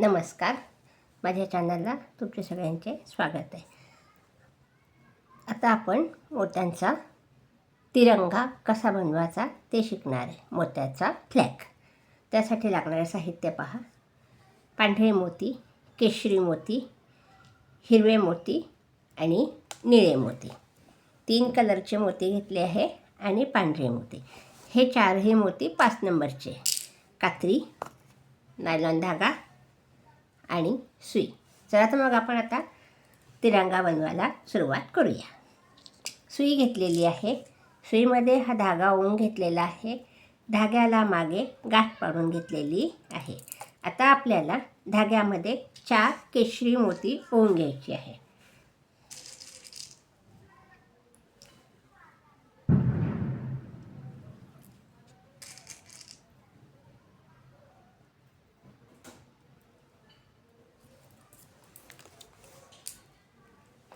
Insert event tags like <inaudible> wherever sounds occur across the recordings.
नमस्कार. माझ्या चॅनलला तुमचे सगळ्यांचे स्वागत आहे. आता आपण मोत्यांचा तिरंगा कसा बनवायचा ते शिकणार आहे. मोत्याचा फ्लॅग त्यासाठी लागणारे साहित्य पहा. पांढरे मोती केशरी मोती हिरवे मोती आणि निळे मोती. तीन कलरचे मोती घेतले आहे आणि पांढरे मोती. हे चारही मोती पाच नंबरचे. कात्री नायलॉन धागा आणि सुई. चला तर मग आपण आता तिरंगा बनवायला सुरुवात करूया. सुई घेतलेली आहे. सुईमध्ये हा धागा ओवून घेतलेला आहे. धाग्याला मागे गाठ पाडून घेतलेली आहे. आता आपल्याला धाग्यामध्ये चार केशरी मोती ओवून घ्यायची आहे.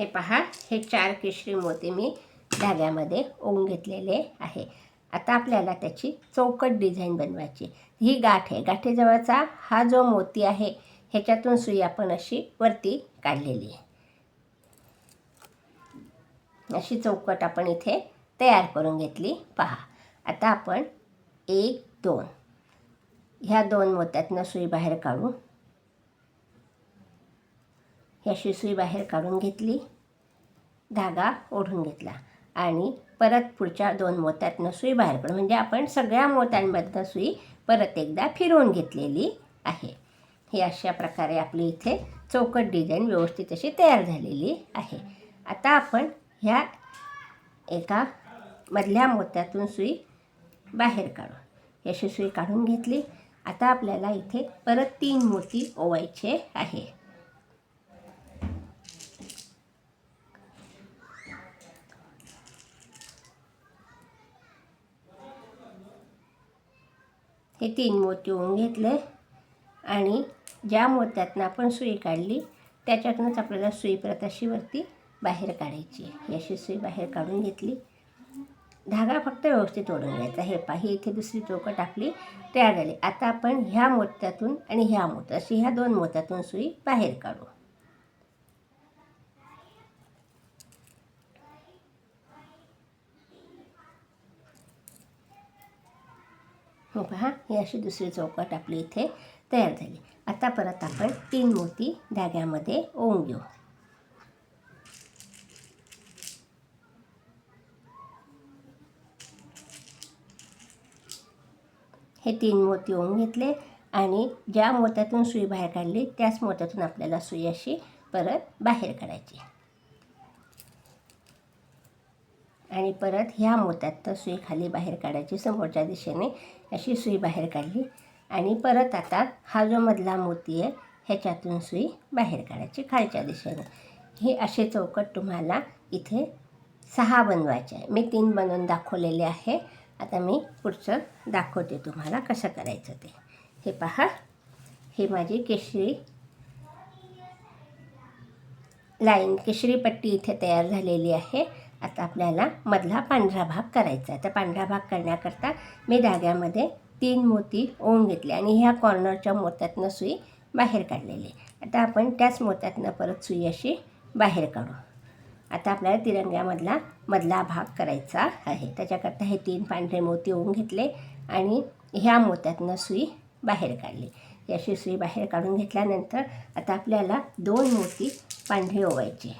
हे पहा हे चार केशरी मोती मी धाग्यामध्ये ओवून घेतलेले आहे. आता आपल्याला त्याची चौकट डिझाईन बनवायची ही गाठ आहे. गाठीजवळचा हा जो मोती आहे ह्याच्यातून सुई आपण अशी वरती काढलेली आहे. अशी चौकट आपण इथे तयार करून घेतली. पहा आता आपण एक दोन. ह्या दोन मोत्यातनं सुई बाहेर काढू. ह्या शिसुई बाहेर काढून घेतली धागा ओढून घेतला आणि परत पुढच्या दोन मोत्यातनं सुई बाहेर काढून म्हणजे आपण सगळ्या मोत्यांमधनं सुई परत एकदा फिरवून घेतलेली आहे. ही अशा प्रकारे आपली इथे चौकट डिझाईन व्यवस्थित अशी तयार झालेली आहे. आता आपण ह्या एका मधल्या मोत्यातून सुई बाहेर काढू. ही सुई काढून घेतली. आता आपल्याला इथे परत तीन मोती ओवायचे आहे. हे तीन मोती होऊन घेतले आणि ज्या मोत्यातनं आपण सुई काढली त्याच्यातूनच आपल्याला सुई परत अशी वरती बाहेर काढायची ही अशी सुई बाहेर काढून घेतली. धागा फक्त व्यवस्थित ओढून घ्यायचा. हे पा ही इथे दुसरी चौकट आपली तयार झाली. आता आपण ह्या मोत्यातून आणि ह्या मोत्या अशी ह्या दोन मोत्यातून सुई बाहेर काढू. हो पहा ही अशी दुसरी चौकट आपली इथे तयार झाली. आता परत आपण तीन मोती धाग्यामध्ये ओवून घेऊ. हे तीन मोती ओवून घेतले आणि ज्या मोत्यातून सुई बाहेर काढली त्याच मोत्यातून आपल्याला सुई अशी परत बाहेर काढायची. आणि परत ह्या मोत्यात तर सुई खाली बाहेर काढायची समोरच्या दिशेने अशी सुई बाहेर काढली. आणि परत आता हा जो मधला मोती आहे ह्याच्यातून सुई बाहेर काढायची खालच्या दिशेने. हे असे चौकट तुम्हाला इथे सहा बनवायचे आहे. मी तीन बनवून दाखवलेले आहे. आता मी पुढचं दाखवते तुम्हाला कसं करायचं ते. हे पहा. हे माझी केशरी लाईन केशरी पट्टी इथे तयार झालेली आहे. आता आपल्याला मधला पांढरा भाग करायचा आहे. तर पांढरा भाग करण्याकरता मी धाग्यामध्ये तीन मोती ओवून घेतले आणि ह्या कॉर्नरच्या मोत्यातनं सुई बाहेर काढलेली आता आपण त्याच मोत्यातनं परत सुई अशी बाहेर काढू. आता आपल्याला तिरंग्यामधला मधला भाग करायचा आहे. त्याच्याकरता हे तीन पांढरे मोती ओवून घेतले आणि ह्या मोत्यातनं सुई बाहेर काढली. याशी सुई बाहेर काढून घेतल्यानंतर आता आपल्याला दोन मोती पांढरे ओवायचे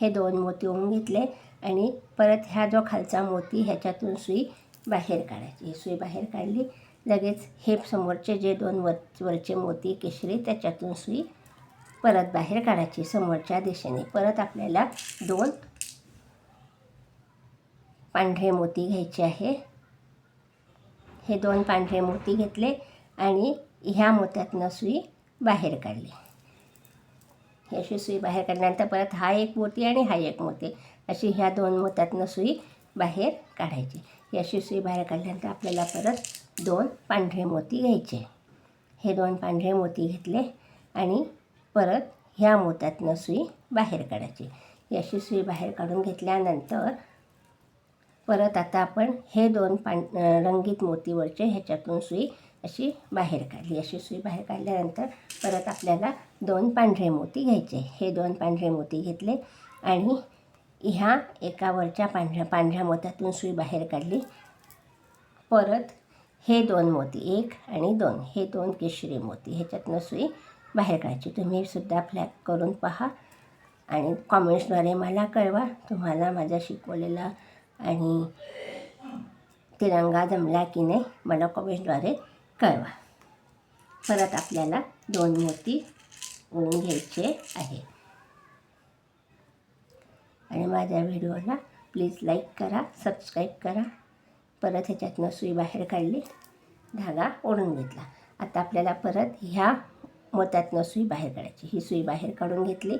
हे दोन मोती ओवून घेतले आणि परत ह्या जो खालचा मोती ह्याच्यातून सुई बाहेर काढायची. ही सुई बाहेर काढली. लगेच हे समोरचे जे दोन वर वरचे मोती केशरी त्याच्यातून सुई परत बाहेर काढायची समोरच्या दिशेने. परत आपल्याला दोन पांढरे मोती घ्यायचे आहे. हे दोन पांढरे मोती घेतले आणि ह्या मोत्यातनं सुई बाहेर काढली. अशी सुई बाहेर काढल्यानंतर परत हा एक मोती आणि हा एक मोती. अशी ह्या दोन मोत्यातनं सुई बाहेर काढायची. ही अशी सुई बाहेर काढल्यानंतर आपल्याला परत दोन पांढरे मोती घ्यायचे. हे दोन पांढरे मोती घेतले आणि परत ह्या मोत्यातनं सुई बाहेर काढायची. ही अशी सुई बाहेर काढून घेतल्यानंतर परत आता आपण हे दोन पां रंगीत मोतीवरचे ह्याच्यातून सुई अशी बाहेर काढली. अशी सुई बाहेर काढल्यानंतर परत आपल्याला दोन पांढरे मोती घ्यायचे. हे दोन पांढरे मोती घेतले आणि ह्या एकावरच्या पांढऱ्या पांढऱ्या मोत्यातून सुई बाहेर काढली. परत हे दोन मोती एक आणि दोन हे दोन केशरी मोती ह्याच्यातनं सुई बाहेर काढायची. तुम्ही सुद्धा फ्लॅग करून पहा आणि कॉमेंट्सद्वारे मला कळवा. तुम्हाला माझा शिकवलेला आणि तिरंगा जमला की नाही मला कॉमेंट्सद्वारे कळवा. परत आपल्याला दोन मोती ओळून घ्यायचे आहे आणि माझ्या व्हिडिओला प्लीज लाईक करा सबस्क्राईब करा. परत ह्याच्यातनं सुई बाहेर काढली धागा ओढून घेतला. आता आपल्याला परत ह्या मोत्यातनं सुई बाहेर काढायची. ही सुई बाहेर काढून घेतली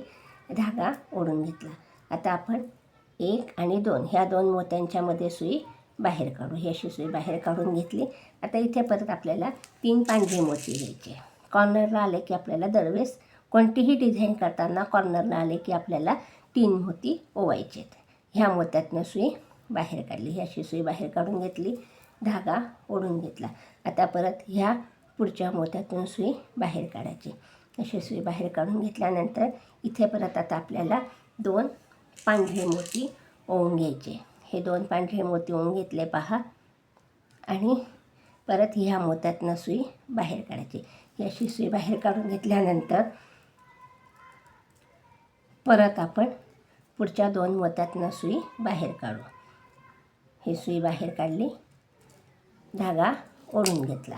धागा ओढून घेतला. आता आपण एक आणि दोन ह्या दोन मोत्यांच्यामध्ये सुई बाहेर काढू ही अशी सुई बाहेर काढून घेतली. आता इथे परत आपल्याला तीन पांढरे मोती घ्यायचे कॉर्नरला आले की आपल्याला दरवेळेस कोणतीही डिझाईन करताना कॉर्नरला आले की आपल्याला तीन मोती ओवायचे ह्या मोत्यातनं सुई बाहेर काढली ही अशी सुई बाहेर काढून घेतली धागा ओढून घेतला. आता परत ह्या पुढच्या मोत्यातून सुई बाहेर काढायची. अशी सुई बाहेर काढून घेतल्यानंतर इथे परत आता आपल्याला दोन पांढरे मोती ओवून घ्यायचे. हे दोन पांढरे मोती होऊन घेतले पहा. आणि परत ह्या मोत्यातनं सुई बाहेर काढायची. ही अशी सुई बाहेर काढून घेतल्यानंतर परत आपण पुढच्या दोन मोत्यातनं सुई बाहेर काढू. ही सुई बाहेर काढली धागा ओढून घेतला.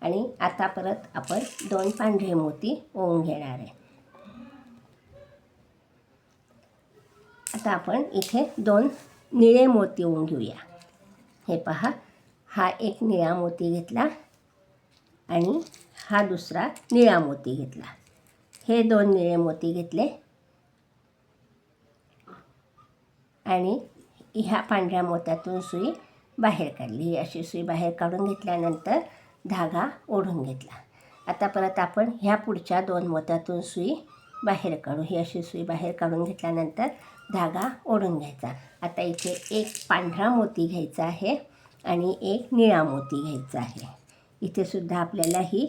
आणि आता परत आपण दोन पांढरे मोती ओवून घेणार आहे. आता आपण इथे दोन निळे मोती होऊन घेऊया हे पहा हा एक निळा मोती घेतला आणि हा दुसरा निळा मोती घेतला. हे दोन निळे मोती घेतले आणि ह्या पांढऱ्या मोत्यातून सुई बाहेर काढली. ही अशी सुई बाहेर काढून घेतल्यानंतर धागा ओढून घेतला. आता परत आपण ह्या पुढच्या दोन मोत्यातून सुई बाहेर काढू. ही अशी सुई बाहेर काढून घेतल्यानंतर धागा ओढून घ्यायचा. आता इथे एक पांढरा मोती घ्यायचा आहे आणि एक निळा मोती घ्यायचा आहे. इथे सुद्धा आपल्याला ही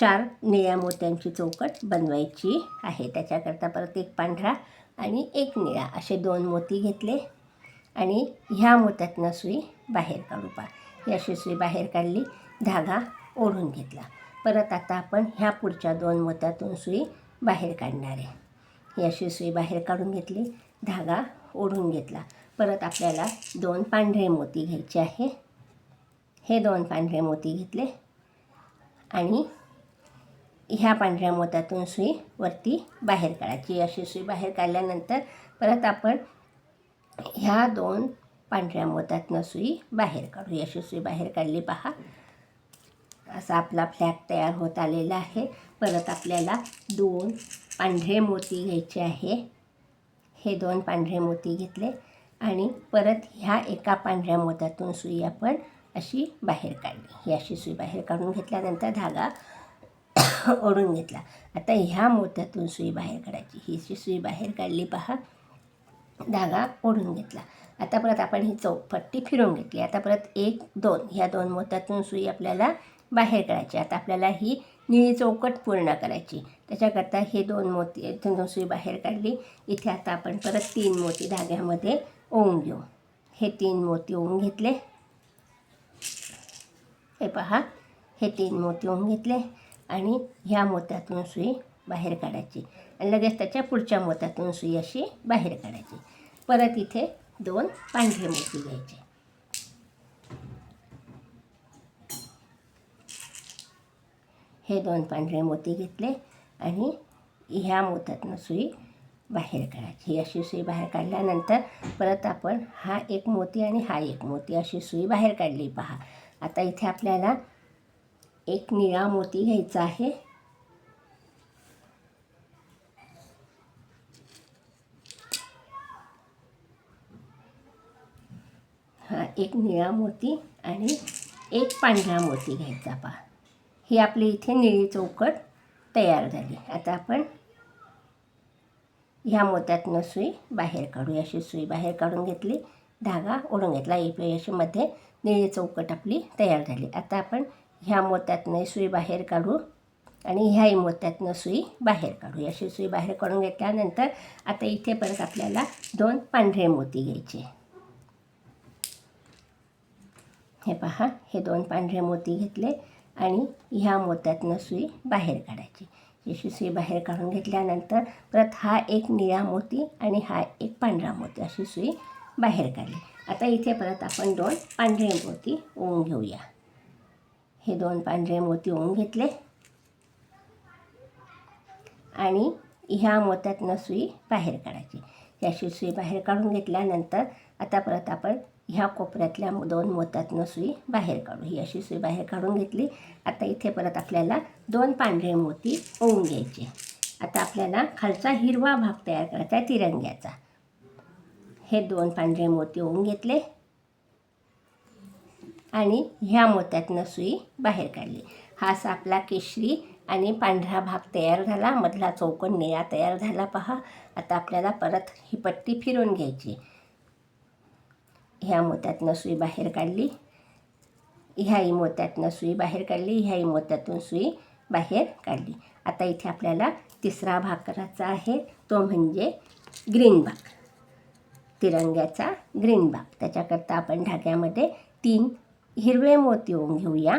चार निळ्या मोत्यांची चौकट बनवायची आहे. त्याच्याकरता परत एक पांढरा आणि एक निळा असे दोन मोती घेतले आणि ह्या मोत्यातनं सुई बाहेर काढू पा ही अशी सुई बाहेर काढली धागा ओढून घेतला. परत आता आपण ह्या पुढच्या दोन मोत्यातून सुई बाहेर काढणार आहे. ही अशी सुई बाहेर काढून घेतली. धागा ओढून घेतला. परत आपल्याला दोन पांढरे मोती घ्यायचे आहे. हे दोन पांढरे मोती घेतले. आणि ह्या पांढऱ्या मोत्यातून सुई वरती बाहेर काढायची. अशी सुई बाहेर काढल्यानंतर परत आपण ह्या दोन पांढऱ्या मोत्यातनं सुई बाहेर काढू. अशी सुई बाहेर काढली पहा. असा आपला फ्लॅग तयार होत आलेला आहे. परत आपल्याला दोन पांढरे मोती घ्यायचे आहे. हे दोन पांढरे मोती घेतले आणि परत ह्या एका पांढऱ्या मोत्यातून सुई आपण अशी बाहेर काढली. ही अशी सुई बाहेर काढून घेतल्यानंतर धागा <coughs> ओढून घेतला. आता ह्या मोत्यातून सुई बाहेर काढायची. ही जी सुई बाहेर काढली पहा धागा ओढून घेतला. आता परत आपण ही चौपट्टी फिरून घेतली. आता परत एक दोन ह्या दोन मोत्यातून सुई आपल्याला बाहेर काढायची. आता आपल्याला ही निळी चौकट पूर्ण करायची. त्याच्याकरता हे दोन मोती इथून दोन सुई बाहेर काढली. इथे आता आपण परत तीन मोती धाग्यामध्ये ओवून घेऊ. हे तीन मोती ओवून घेतले. हे पहा हे तीन मोती ओवून घेतले आणि ह्या मोत्यातून सुई बाहेर काढायची. आणि लगेच त्याच्या पुढच्या मोत्यातून सुई अशी बाहेर काढायची. परत इथे दोन पांढरे मोती घ्यायचे. हे दोन पांढरे मोती घेतले आणि ह्या मोत्यातनं सुई बाहेर काढायची. ही अशी सुई बाहेर काढल्यानंतर परत आपण हा एक मोती आणि हा एक मोती अशी सुई बाहेर काढली. पहा आता इथे आपल्याला एक निळा मोती घ्यायचा आहे. हा एक निळा मोती आणि एक पांढरा मोती घ्यायचा पहा. ही आपली इथे निळी चौकट तयार झाली. आता आपण ह्या मोत्यातनं सुई बाहेर काढू. अशी सुई बाहेर काढून घेतली धागा ओढून घेतला. यशमध्ये निळी चौकट आपली तयार झाली. आता आपण ह्या मोत्यातनं सुई बाहेर काढू आणि ह्याही मोत्यातनं सुई बाहेर काढू. अशी सुई बाहेर काढून घेतल्यानंतर आता इथे परत आपल्याला दोन पांढरे मोती घ्यायचे. हे पहा हे दोन पांढरे मोती घेतले. आणि ह्या मोत्यातनं सुई बाहेर काढायची. जशी सुई बाहेर काढून घेतल्यानंतर परत हा एक निळा मोती आणि हा एक पांढरा मोती अशी सुई बाहेर काढली. आता इथे परत आपण दोन पांढरे मोती ओवून घेऊया. हे दोन पांढरे मोती ओवून घेतले. आणि ह्या मोत्यातनं सुई बाहेर काढायची. याशी सुई बाहेर काढून घेतल्यानंतर आता परत आपण ह्या कोपऱ्यातल्या दोन मोत्यातनं सुई बाहेर काढू. ही अशी सुई बाहेर काढून घेतली. आता इथे परत आपल्याला दोन पांढरे मोती ओवून घ्यायचे. आता आपल्याला खालचा हिरवा भाग तयार करायचा आहे तिरंग्याचा. हे दोन पांढरे मोती ओवून घेतले. आणि ह्या मोत्यातनं सुई बाहेर काढली. हा असा आपला केशरी आणि पांढरा भाग तयार झाला. मधला चौकन निळा तयार झाला. पहा आता आपल्याला परत ही पट्टी फिरवून घ्यायची. ह्या मोत्यातनं सुई बाहेर काढली. ह्याही मोत्यातनं सुई बाहेर काढली. ह्याही मोत्यातून सुई बाहेर काढली. आता इथे आपल्याला तिसरा भाग करायचा आहे. तो म्हणजे ग्रीन भाग. तिरंग्याचा ग्रीन भाग. त्याच्याकरता आपण धाग्यामध्ये तीन हिरवे मोती ओवून घेऊया.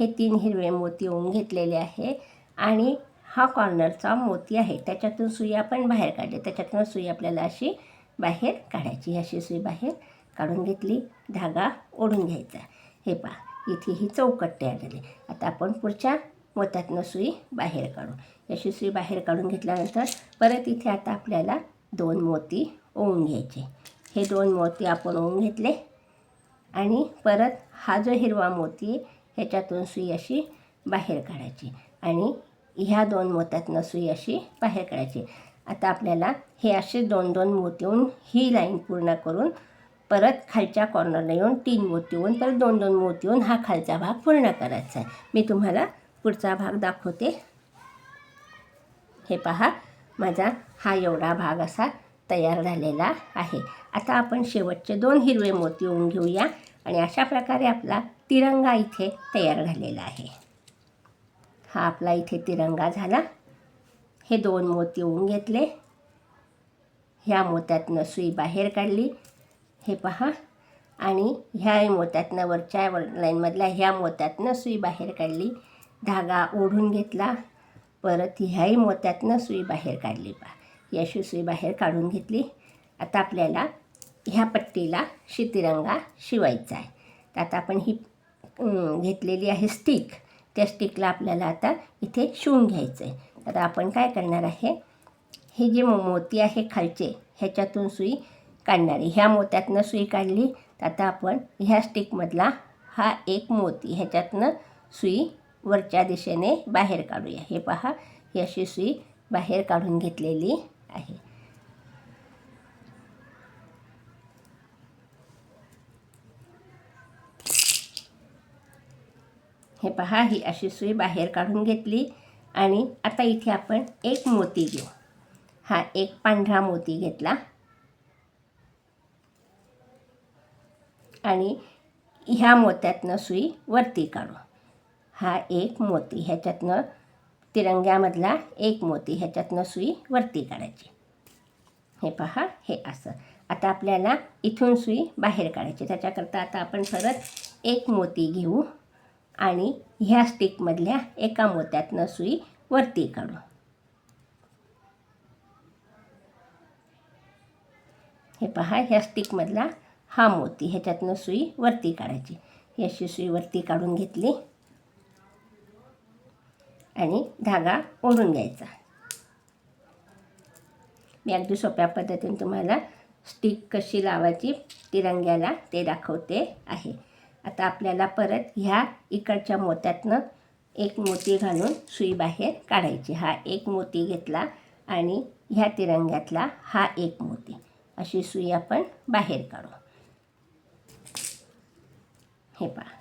हे तीन हिरवे मोती ओवून घेतलेले आहे आणि हा कॉर्नरचा मोती आहे. त्याच्यातून सुई आपण बाहेर काढली. त्याच्यातून सुई आपल्याला अशी बाहेर काढायची अशी सुई बाहेर काढून घेतली धागा ओढून घ्यायचा. हे पहा इथे ही चौकट तयार झाली. आता आपण पुढच्या मोत्यातनं सुई बाहेर काढू. अशी सुई बाहेर काढून घेतल्यानंतर परत इथे आता आपल्याला दोन मोती ओवून घ्यायचे. हे दोन मोती आपण ओवून घेतले आणि परत हा जो हिरवा मोती ह्याच्यातून सुई अशी बाहेर काढायची आणि ह्या दोन मोत्यातनं सुई अशी बाहेर काढायची. आता आपल्याला हे असे दोन दोन मोती येऊन ही लाईन पूर्ण करून परत खालच्या कॉर्नरला येऊन तीन मोती येऊन परत दोन दोन मोती येऊन हा खालचा भाग पूर्ण करायचा आहे. मी तुम्हाला पुढचा भाग दाखवते. हे पहा माझा हा एवढा भाग असा तयार झालेला आहे. आता आपण शेवटचे दोन हिरवे मोती येऊन घेऊया आणि अशा प्रकारे आपला तिरंगा इथे तयार झालेला आहे. हा आपला इथे तिरंगा झाला. हे दोन मोती होऊन घेतले. ह्या मोत्यातनं सुई बाहेर काढली. हे पहा. आणि ह्या मोत्यातनं वरच्या वर लाईनमधल्या ह्या मोत्यातनं सुई बाहेर काढली. धागा ओढून घेतला. परत ह्याही मोत्यातनं सुई बाहेर काढली पहा. याशी अशी सुई बाहेर काढून घेतली. आता आपल्याला ह्या पट्टीला शितिरंगा शिवायचा आहे. तर आता आपण ही घेतलेली आहे स्टिक. त्या स्टिकला आपल्याला आता इथे शिवून घ्यायचं आहे तर आपण काय करणार आहे? हे जे मोती आहे खालचे ह्याच्यातून सुई काढणारी ह्या मोत्यातनं सुई काढली तर आता आपण ह्या स्टिकमधला हा एक मोती ह्याच्यातनं सुई वरच्या दिशेने बाहेर काढूया. हे पहा ही अशी सुई बाहेर काढून घेतलेली आहे. हे पहा ही अशी सुई बाहेर काढून घेतली. आणि आता इथे आपण एक मोती घेऊ. हा एक पांढरा मोती घेतला. आणि ह्या मोत्यातनं सुई वरती काढू. हा एक मोती ह्याच्यातनं तिरंग्यामधला एक मोती ह्याच्यातनं सुई वरती काढायची. हे पहा हे असं. आता आपल्याला इथून सुई बाहेर काढायची. त्याच्याकरता आता आपण परत एक मोती घेऊ. आणि ह्या स्टिकमधल्या एका मोत्यातनं सुई वरती काढू. हे पहा ह्या स्टिकमधला हा मोती ह्याच्यातनं सुई वरती काढायची. ही अशी सुई वरती काढून घेतली आणि धागा ओढून घ्यायचा. मी अगदी सोप्या पद्धतीने तुम्हाला स्टिक कशी लावायची तिरंग्याला ते दाखवते आहे. आता आपल्याला परत ह्या इकडच्या मोत्यातनं एक मोती घालून सुई बाहेर काढायची. हा एक मोती घेतला आणि ह्या तिरंग्यातला हा एक मोती. अशी सुई आपण बाहेर काढू. हे पहा.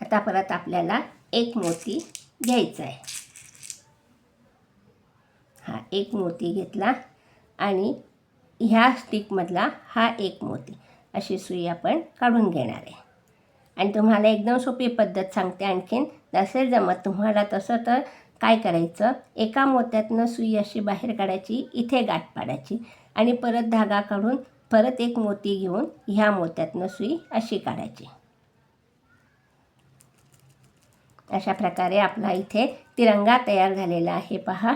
आता परत आपल्याला एक मोती घ्यायचा आहे. हा एक मोती घेतला आणि ह्या स्टिकमधला हा एक मोती. अशी सुई आपण काढून घेणार आहे. आणि तुम्हाला एकदम सोपी पद्धत सांगते आणखीन. नसेल जमत तुम्हाला तसं तर काय करायचं? एका मोत्यातनं सुई अशी बाहेर काढायची इथे गाठ पाडायची आणि परत धागा काढून परत एक मोती घेऊन ह्या मोत्यातनं सुई अशी काढायची. अशा प्रकारे आपला इथे तिरंगा तयार झालेला आहे पहा.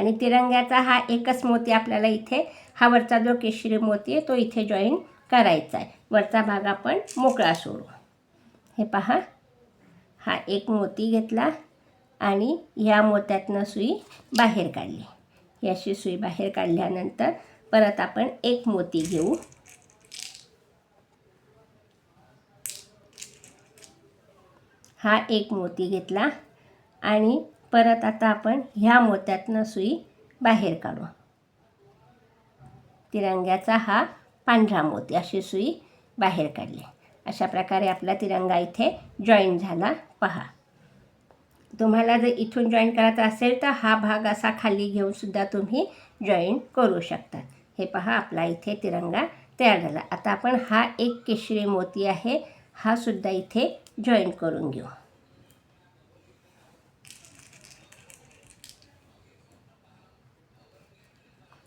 आणि तिरंग्याचा हा एकच मोती आपल्याला इथे हा वरचा जो केशरी मोती आहे तो इथे जॉईन करायचा आहे. वरचा भाग आपण मोकळा सोडू. हे पहा. हा एक मोती घेतला आणि ह्या मोत्यातनं सुई बाहेर काढली. ही अशी सुई बाहेर काढल्यानंतर परत आपण एक मोती घेऊ. हा एक मोती घेतला आणि परत आता आपण ह्या मोत्यातनं सुई बाहेर काढू. तिरंग्याचा हा पांढरा मोती अशी सुई बाहेर काढली. अशा प्रकारे आपला तिरंगा इथे जॉईन झाला. पहा. तुम्हाला जर इथून जॉईन करायचा असेल तर हा भाग असा खाली घेऊन सुद्धा तुम्ही जॉईन करू शकता. हे पहा आपला इथे तिरंगा तयार झाला. आता आपण हा एक केशरी मोती आहे हा सुद्धा इथे जॉईन करून घेऊ.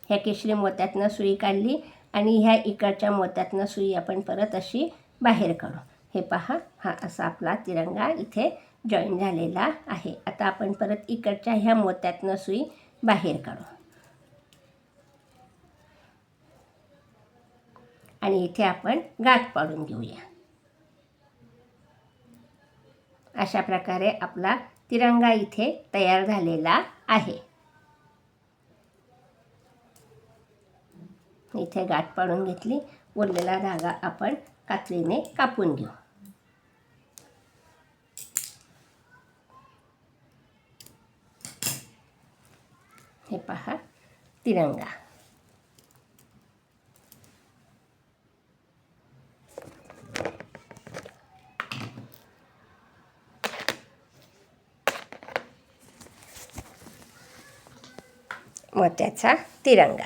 ह्या केशरी मोत्यातनं सुई काढली आणि ह्या इकडच्या मोत्यातनं सुई आपण परत अशी बाहेर काढू. हे पहा हा असा आपला तिरंगा इथे जॉईन झालेला आहे. आता आपण परत इकडच्या ह्या मोत्यातनं सुई बाहेर काढू. आणि इथे आपण गाठ पाडून घेऊया. अशा प्रकारे आपला तिरंगा इथे तयार झालेला आहे. इथे गाठ पाडून घेतली. उरलेला धागा आपण कात्रीने कापून घेऊ. हे पहा तिरंगा. मोत्याचा तिरंगा.